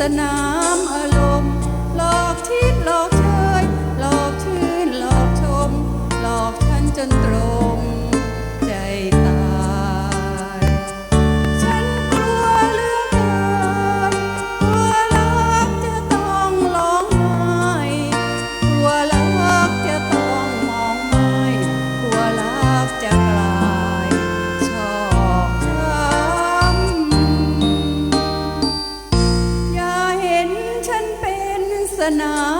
สนามอารมณ์หลอกทิศหลอกเชยหลอกชื่นหลอกชม หลอกฉันจนตรง นา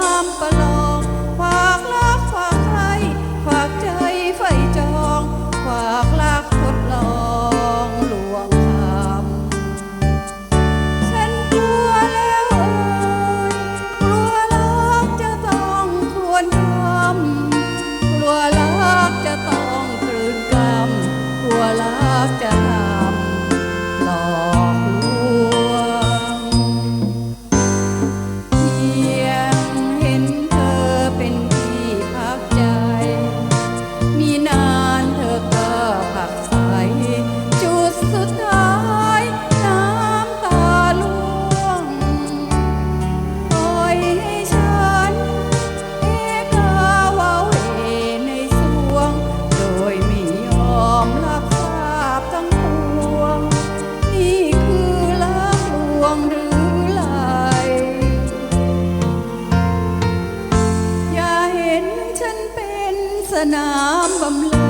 นามบำเล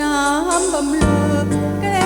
น้ำบำเลือแก